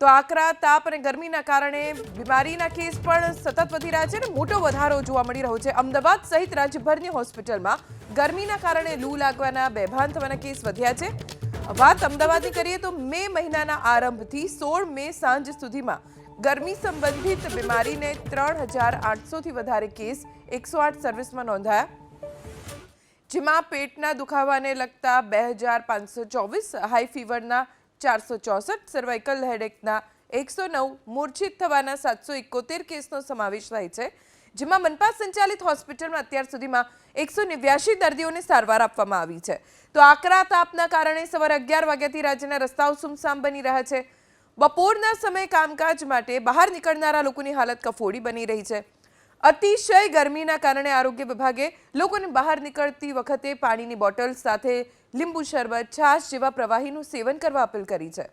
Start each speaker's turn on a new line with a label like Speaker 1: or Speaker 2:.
Speaker 1: તો આકરા, તાપ અને ગરમીના કારણે બીમારીના કેસ પણ સતત વધી રહ્યા છે અને મોટો વધારો જોવા મળી રહ્યો છે. અમદાવાદ સહિત રાજ્યભરની હોસ્પિટલમાં ગરમીના કારણે લૂ લાગવાના બેભાન થવાના કેસ વધ્યા છે. વાત અમદાવાદની કરીએ તો મે મહિનાના આરંભથી સોળ મે સાંજ સુધીમાં ગરમી સંબંધિત બીમારીને ત્રણ હજાર આઠસોથી વધારે કેસ એકસો આઠ સર્વિસમાં નોંધાયા. જેમાં પેટના દુખાવાને લગતા બે હજાર પાંચસો ચોવીસ, હાઈ ફીવરના ચારસો ચોસઠ સર્વાઇકલ હેડેકના એકસો નવ મૂર્છિત થવાના સાતસો એકોતેર કેસનો સમાવેશ થાય છે, જેમાં મનપા સંચાલિત હોસ્પિટલમાં અત્યાર સુધીમાં એકસો નેવ્યાશી દર્દીઓને સારવાર આપવામાં આવી છે. તો આકરા તાપના કારણે સવારે અગિયાર વાગ્યાથી રાજ્યના રસ્તાઓ સુમસામ બની રહ્યા છે. બપોરના સમયે કામકાજ માટે બહાર નીકળનારા લોકોની હાલત કફોડી બની રહી છે. અતિશય ગરમીના કારણે આરોગ્ય વિભાગે લોકોને બહાર નીકળતી વખતે પાણીની બોટલ સાથે લીંબુ શરબત, છાશ જેવા પ્રવાહીનું સેવન કરવા અપીલ કરી છે.